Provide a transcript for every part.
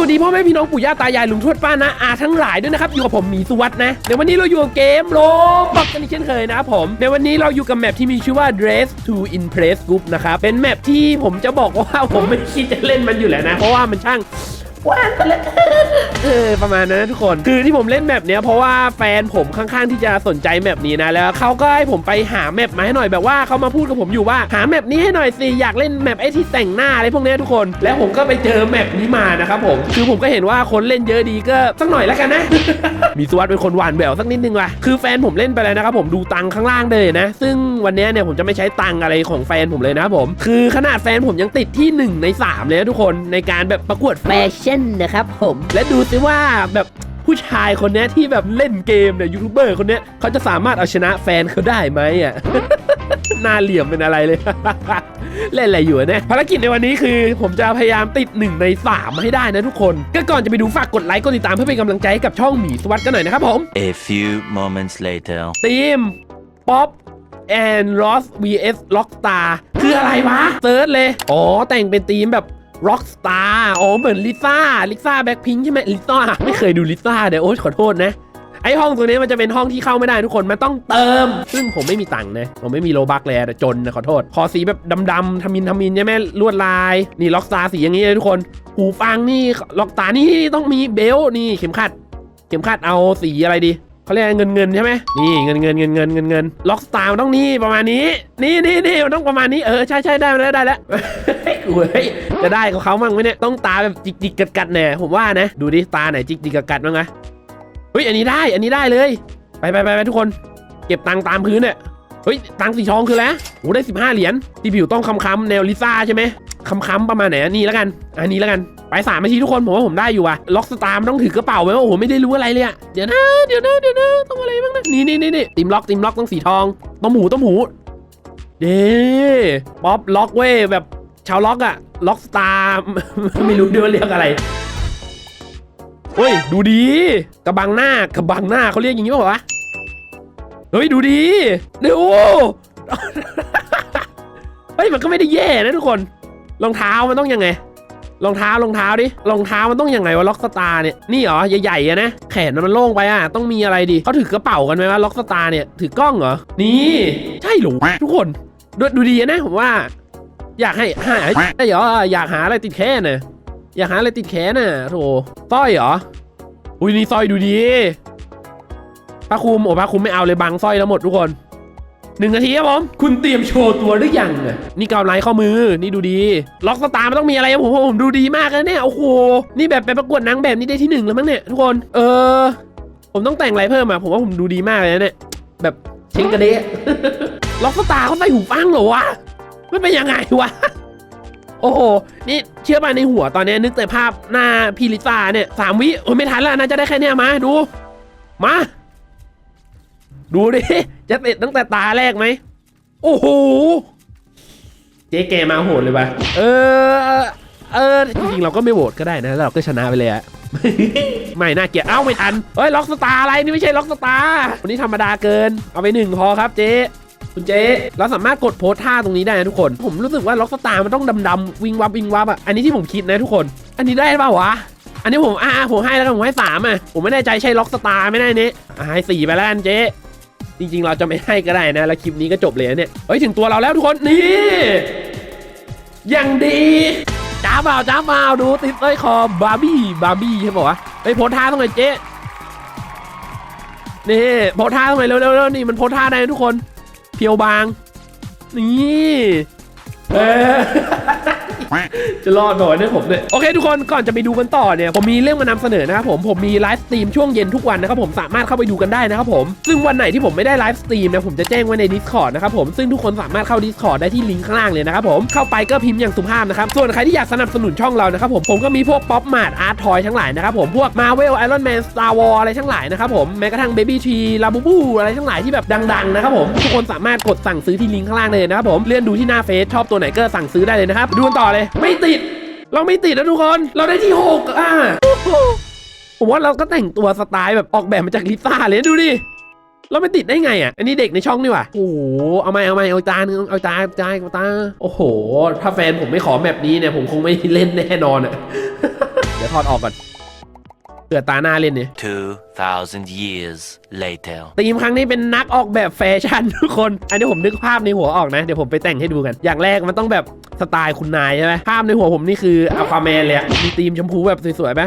สวัสดีพ่อแม่พี่น้องปู่ย่าตายายลุงทวดป้านะอาทั้งหลายด้วยนะครับอยู่กับผมหมีสุวัสดนะในวันนี้เราอยู่กับเกมโลบอกกันอีกเช่นเคยนะครับผม ในวันนี้เราอยู่กับแมปที่มีชื่อว่า Dress to Impress Group นะครับเป็นแมปที่ผมจะบอกว่าผมไม่คิดจะเล่นมันอยู่แล้วนะ เพราะว่ามันช่าง ว่างไปเลยเออประมาณนั้นนะทุกคนคือที่ผมเล่นแมปเนี้ยเพราะว่าแฟนผมค่อนข้างที่จะสนใจแมปนี้นะแล้วเขาก็ให้ผมไปหาแมปมาให้หน่อยแบบว่าเขามาพูดกับผมอยู่ว่าหาแมปนี้ให้หน่อยสิอยากเล่นแมปไอ้ที่แต่งหน้าอะไรพวกเนี้ยทุกคน แล้วผมก็ไปเจอแมปนี้มานะครับผมคือผมก็เห็นว่าคนเล่นเยอะดีก็สักหน่อยแล้วกันนะ มีสวัสดเป็นคนหวานแหววสักนิดนึงว่ะคือแฟนผมเล่นไปแล้วนะครับผมดูตังค์ข้างล่างเลยนะ ซึ่งวันเนี้ยเนี่ยผมจะไม่ใช้ตังค์อะไรของแฟนผมเลยนะครับผม คือขนาดแฟนผมยังติดที่หนึ่งในสามเลยนะทุกคนในการแบบประกวดแฟชนนะครับผมและดูซิว่าแบบผู้ชายคนเนี้ยที่แบบเล่นเกมเนี่ยยูทูบเบอร์คนเนี้ยเขาจะสามารถเอาชนะแฟนเขาได้ไหมอะหน้าเหลี่ยมเป็นอะไรเลย เล่นอะไรอยู่เนี่ยภารกิจในวันนี้คือ ผมจะพยายามติดหนึ่งในสามให้ได้นะทุกคน ก็ก่อนจะไปดูฝากกดไลค์กดติดตามเพื่อเป็นกำลังใจให้กับช่องหมีสวัสดกันหน่อยนะครับผม A few moments later. ทีมป๊อปแอนด์ลอส vs ล็อกสตาร์คืออะไรวะเซิร์ชเลย อ๋อ แต่งเป็นทีมแบบ ร็อกสตาร์อ๋อเหมือนลิซ่าลิซ่าแบ็คพิงใช่ไหมลิซ่าไม่เคยดูลิซ่าเดี๋ยวโอ๊ยขอโทษนะ ไอห้องตัวนี้มันจะเป็นห้องที่เข้าไม่ได้ทุกคน มันต้องเติม ซึ่งผมไม่มีตังค์นะ ผมไม่มีโลบักเลยอะจนนะขอโทษ ขอสีแบบดำๆทำมินทำมินใช่ไหมลวดลาย นี่ล็อกสตาร์สีอย่างนี้เลยทุกคน หูฟังนี่ล็อกสตาร์นี่ต้องมีเบลต์นี่เข็มขัด เข็มขัดเอาสีอะไรดี เขาเรียกเงินเงินใช่ไหมนี่เงินเงินเงินเงินเงินเงินล็อกสตาร์ต้องนี่ประมาณนี้ นี่นี่นี่มันต้องประมาณนี้เออใช่ใช่ได้แล้วได้แล้วเฮ้ยกูเฮ้ยจะได้กับเขามั่งไหมเนี่ยต้องตาแบบจิกจิกกัดกัดๆแน่ผมว่านะ ดูดิตาไหนจิกจิกกัดกัดๆบ้างไหมเฮ้ยอันนี้ได้อันนี้ได้เลย ไปไปไปไปทุกคน เก็บตังค์ตามพื้นเนี่ยเฮ้ยตังค์สีทองคือแล้วโอ้ได้ 15 เหรียญที่ผิวต้องคำๆแนวลิซ่าใช่ไหม คำๆประมาณไหนอันนี้แล้วกันอันนี้แล้วกันไปสามนาทีทุกคนผมว่าผมได้อยู่ว่ะล็อกสตาร์มต้องถือกระเป๋าไหมโอ้โหไม่ได้รู้อะไรเลยอะเดี๋ยวนะเดี๋ยวนะเดี๋ยวนะต้องอะไรบ้างนะนี่นี่นี่นี่ติมล็อกติมล็อกต้องสีทองต้มหูต้มหูเด้ป๊อปล็อกเว้ยแบบชาวล็อกอะล็อกสตาร์ไม่รู้ด้วยว่าเรียกอะไรเฮ้ยดูดีกระบังหน้ากระบังหน้าเขาเรียกอย่างนี้ป่าวะเฮ้ยดูดีดูเฮ้ยมันก็ไม่ได้แย่นะทุกคน รองเท้ามันต้องยังไงรองเท้ารองเท้าดิรองเท้ามันต้องยังไงวะล็อกสตาร์เนี่ยนี่เหรอใหญ่ๆอะนะแขนมันโล่งไปอะต้องมีอะไรดิเขาถือกระเป๋ากันไหมวะล็อกสตาร์เนี่ยถือกล้องเหรอนี่ใช่หรอทุกคนดูดูดีนะผมว่า อยากให้หาได้เหรออยากหาอะไรติดแขนน่ะอยากหาอะไรติดแขนน่ะโถสร้อยเหรออุ้ยนี่สร้อยดูดีพระคุมโอ้พระคุมไม่เอาเลยบังสร้อยแล้วหมดทุกคน หนึ่งนาทีครับผม คุณเตรียมโชว์ตัวหรือยังอะนี่กาวไลท์ข้อมือ นี่ดูดี ล็อกสตาร์มันต้องมีอะไรอะผมผมดูดีมากเลยเนี่ย โอ้โห นี่แบบไปประกวดนางแบบนี้ได้ที่หนึ่งแล้วมั้งเนี่ยทุกคน เออ ผมต้องแต่งอะไรเพิ่มอะผมว่าผมดูดีมากเลยนะเนี่ย แบบเชงกระเดะล็อกสตาร์เขาใส่หูฟังเหรอวะ ไม่เป็นยังไงวะ โอ้โห นี่เชื่อป่ะในหัวตอนนี้นึกแต่ภาพหน้าพี่ลิซ่าเนี่ยสามวิ โอ้ยไม่ทันแล้วน่าจะได้แค่เนี้ยมา ดู มา ดูดิ จะติดตั้งแต่ตาแรกไหม โอ้โห เจ๊แกมาโหดเลยปะเออ เออ จริงๆเราก็ไม่โหวตก็ได้นะแล้วเราก็ชนะไปเลยอะไม่น่าเกลียดเอ้าไม่ทัน เฮ้ย ล็อกสตาร์อะไร นี่ไม่ใช่ล็อกสตาร์วันนี้ธรรมดาเกิน เอาไปหนึ่งพอครับเจ๊คุณเจ๊เราสามารถกดโพสท่าตรงนี้ได้นะทุกคน ผมรู้สึกว่าล็อกสตาร์มันต้องดำๆวิงวับวิงวับอะ อันนี้ที่ผมคิดนะทุกคน อันนี้ได้เปล่าวะ อันนี้ผมอ่าผมให้แล้วกันผมให้สามอะ ผมไม่แน่ใจใช่ล็อกสตาร์ไม่ได้นี้อะให้สี่ไปแล้วกันเจ๊ จริงๆ เราจะไม่ให้ก็ได้นะ แล้วคลิปนี้ก็จบเลยเนี่ยเฮ้ยถึงตัวเราแล้วทุกคน นี่ อย่างดีจ้าเปล่าจ้าเปล่าดูติดสร้อยคอบาร์บี้บาร์บี้ใช่ป่าวะไปโพสท่าตรงไหนเจ๊นี่โพสท่าตรงไหนเร็วๆนี่มันโพสท่าได้นทุกคน เพียวบาง นี่เออ จะรอดหน่อยเนี่ยผมเนี่ยโอเคทุกคนก่อนจะไปดูกันต่อเนี่ยผมมีเรื่องมานำเสนอนะครับผมผมมีไลฟ์สตรีมช่วงเย็นทุกวันนะครับผมสามารถเข้าไปดูกันได้นะครับผมซึ่งวันไหนที่ผมไม่ได้ไลฟ์สตรีมเนี่ยผมจะแจ้งไว้ใน Discord นะครับผมซึ่งทุกคนสามารถเข้า Discord ได้ที่ลิงก์ข้างล่างเลยนะครับผมเข้าไปก็พิมพ์อย่างสุภาพนะครับส่วนใครที่อยากสนับสนุนช่องเรานะครับผมผมก็มีพวกป๊อปมาร์ทอาร์ตทอยทั้งหลายนะครับผมพวก Marvel Iron Man Star Wars อะไรทั้งหลายนะครับผมแม้กระทั่ง Baby T ลาบูบูอะไรทั้งหลายที่แบบดังๆนะครับผมทุกคนสามารถกดสั่งซื้อที่ลิงก์ข้างล่างเลยนะครับผมเลื่อนดูที่หน้าเฟซชอบตัวไหนก็สั่งซื้อได้เลยนะครับดูกันต่อเลยไม่ติด เราไม่ติดนะทุกคน เราได้ที่หกอะผมว่าเราก็แต่งตัวสไตล์แบบออกแบบมาจากลิซ่าเลยดูดิเราไม่ติดได้ไงอะ อันนี้เด็กในช่องนี่ว่ะ โอ้โห เอาไม่เอาไม่เอาตาหนึ่งเอาตาเอาตาเอาตา โอ้โห ถ้าแฟนผมไม่ขอแบบนี้เนี่ย ผมคงไม่เล่นแน่นอนอะ เดี๋ยวถอดออกก่อน เผื่อตาหน้าเล่นเนี่ย 2,000 years later. ทีมครั้งนี้เป็นนักออกแบบแฟชั่นทุกคน อันนี้ผมนึกภาพในหัวออกนะ เดี๋ยวผมไปแต่งให้ดูกัน อย่างแรกมันต้องแบบสไตล์คุณนายใช่ไหมภาพในหัวผมนี่คืออัลฟาแมนเลยอะมีธีมชมพูแบบสวยๆไหม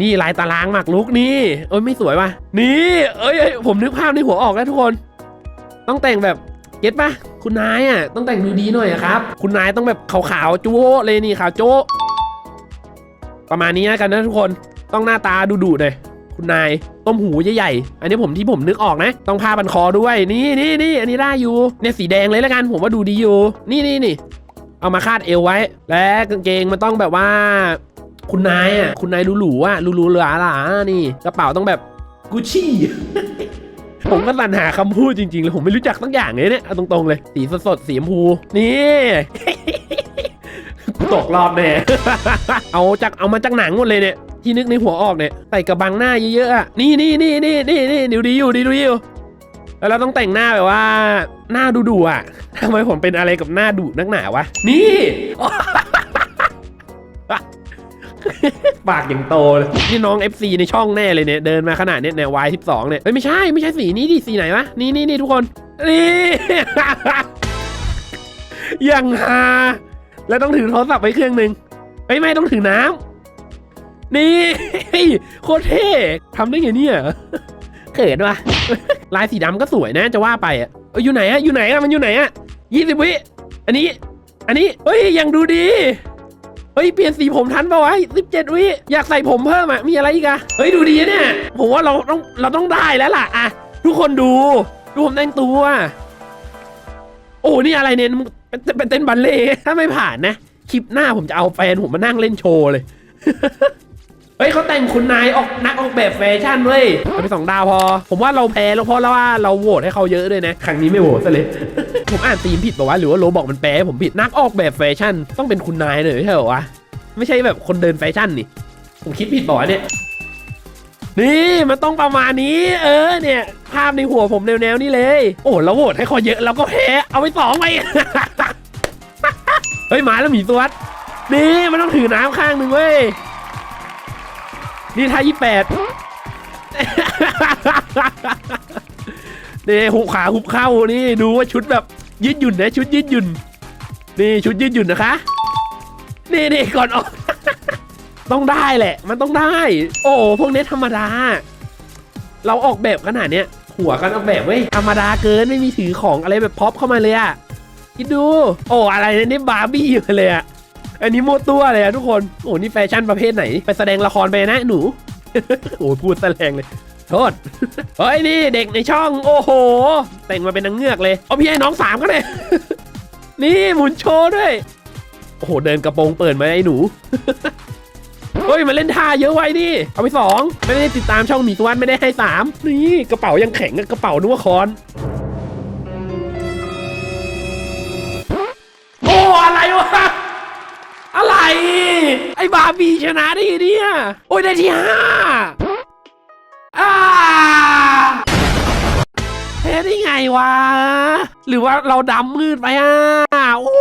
นี่ลายตารางหมากลุกนี่ เอ้ยไม่สวยว่ะ นี่ เอ้ยเอ้ยผมนึกภาพในหัวออกแล้วทุกคน ต้องแต่งแบบเก็ตปะคุณนายอะต้องแต่งดูดีหน่อยอะครับ คุณนายต้องแบบขาวๆโจ้เลยนี่ขาวโจ้ประมาณนี้แล้วกันนะทุกคน ต้องหน้าตาดุๆหน่อยคุณนายต้มหูใหญ่ๆ อันนี้ผมที่ผมนึกออกนะ ต้องผ้าบันคอด้วย นี่นี่นี่อันนี้ได้อยู่เนี่ยสีแดงเลยแล้วกัน ผมว่าดูดีอยู่ นี่นี่นี่เอามาคาดเอวไว้ และกางเกงมันต้องแบบว่า คุณนายอะ คุณนายหรูๆอะหรูๆเหลือหลานี่ กระเป๋าต้องแบบกุชชี่ผมก็สรรหาคำพูดจริงๆเลยผมไม่รู้จักตั้งอย่างเลยเนี่ยเอาตรงๆเลย สีสดๆสีชมพู นี่ตกรอบแน่เอาจากเอามาจากหนังหมดเลยเนี่ย ที่นึกในหัวออกเนี่ยใส่กระบังหน้าเยอะๆอะนี่นี่นี่นี่นี่นี่ดูดีอยู่ดีดูดีอยู่แล้วเราต้องแต่งหน้าแบบว่า หน้าดุดุๆอะทำไมผมเป็นอะไรกับหน้าดุนักหนาวะนี่ปากอย่างโตเลยนี่น้อง FC ในช่องแน่เลยเนี่ยเดินมาขนาดเนี้ยใน Y12 เนี่ยเอ้ยไม่ใช่ไม่ใช่สีนี้ดิสีไหนวะนี่นี่นี่ทุกคนนี่ยังฮาแล้วต้องถือโทรศัพท์ไว้เครื่องหนึ่งเอ้ยไม่ต้องถือน้ำ นี่โคตรเท่ทำได้ไงเนี่ยเขินว่ะลายสีดำก็สวยนะจะว่าไปอะเอ้ยอยู่ไหนอะอยู่ไหนอะมันอยู่ไหนอะยี่สิบวิอันนี้ อันนี้เฮ้ยยังดูดีเฮ้ยเปลี่ยนสีผมทันปะวะสิบเจ็ดวิอยากใส่ผมเพิ่มอะมีอะไรอีกอะเฮ้ยดูดีนะเนี่ยผมว่าเราต้องเราต้องได้แล้วล่ะอะทุกคนดูดูผมแต่งตัวโอ้นี่อะไรเนี่ยมันเป็นเป็นเต้นบัลเล่ต์ถ้าไม่ผ่านนะคลิปหน้าผมจะเอาแฟนผมมานั่งเล่นโชว์เลย เฮ้ยเขาแต่งคุณนายออกนักออกแบบแฟชั่นเว้ยเอาไปสองดาวพอ ผมว่าเราแพ้แล้วเพราะแล้วว่าเราโหวตให้เขาเยอะด้วยนะ ครั้งนี้ไม่โหวตซะเลย ผมอ่านตีมผิดป่าวะหรือว่าโรบอกมันแปลให้ผมผิดนักออกแบบแฟชั่น ต้องเป็นคุณนายเลยไม่ใช่เหรอวะไม่ใช่แบบคนเดินแฟชั่นนี่ ผมคิดผิดป่าวะเนี่ยนี่มันต้องประมาณนี้ เออเนี่ย ภาพในหัวผมแนวๆนี่เลย โอ้เราโหวตให้เขาเยอะเราก็แพ้เอาไปสองไปเฮ้ยมาแล้วหมีสวัสดนี่มันต้องถือน้ำข้างหนึ่งเว้ย นี่ท่ายี่แปดนี่หุบขาหุบเข้านี่ดูว่าชุดแบบยืดหยุ่นนะชุดยืดหยุ่น นี่ชุดยืดหยุ่นนะคะ นี่นี่ก่อนออก ต้องได้แหละ มันต้องได้ โอ้พวกนี้ธรรมดา เราออกแบบขนาดเนี้ยหัวกันออกแบบเว้ยธรรมดาเกินไม่มีถือของอะไรแบบพ็อปเข้ามาเลยอะคิดดู โอ้อะไรเนี่ยนี่บาร์บี้อยู่เลยอะ อันนี้โมวตัวเลยอะทุกคน โอ้นี่แฟชั่นประเภทไหน ไปแสดงละครไปนะหนู โอ้พูดแสลงเลย โทษ เฮ้ยนี่เด็กในช่อง โอ้โห แต่งมาเป็นนางเงือกเลยเอาพี่ให้น้องสามก็เลยนี่หมุนโชว์ด้วย โอ้โห เดินกระโปรงเปิดมาไอ้หนู เฮ้ยมาเล่นท่าเยอะไว้ดิ เอาไปสอง ไม่ได้ติดตามช่องหมีสวัสดไม่ได้ให้สามนี่กระเป๋ายังแข็งกระเป๋านึกว่าคอน บาร์บีชนะด้ไงเนี่ย โอ้ยได้ที่ห้าอ่าแพ้ได้ไงวะ หรือว่าเราดำมืดไปอะ โอ้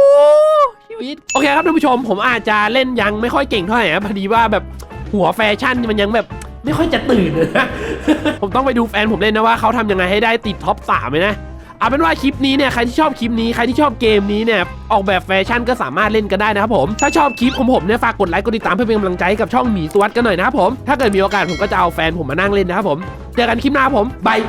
ชีวิต โอเคครับท่านผู้ชม ผมอาจจะเล่นยังไม่ค่อยเก่งเท่าไหร่นะพอดีว่าแบบหัวแฟชั่นมันยังแบบไม่ค่อยจะตื่นนะผมต้องไปดูแฟนผมเล่นนะว่าเขาทำยังไงให้ได้ติดท็อปสามเลยนะ เอาเป็นว่าคลิปนี้เนี่ยใครที่ชอบคลิปนี้ใครที่ชอบเกมนี้เนี่ยออกแบบแฟชั่นก็สามารถเล่นกันได้นะครับผมถ้าชอบคลิปของผมเนี่ยฝากกดไลค์กดติดตามเพื่อเป็นกำลังใจให้กับช่องหมีสวัสดกันหน่อยนะครับผมถ้าเกิดมีโอกาสผมก็จะเอาแฟนผมมานั่งเล่นนะครับผมเจอกันคลิปหน้าผมบาย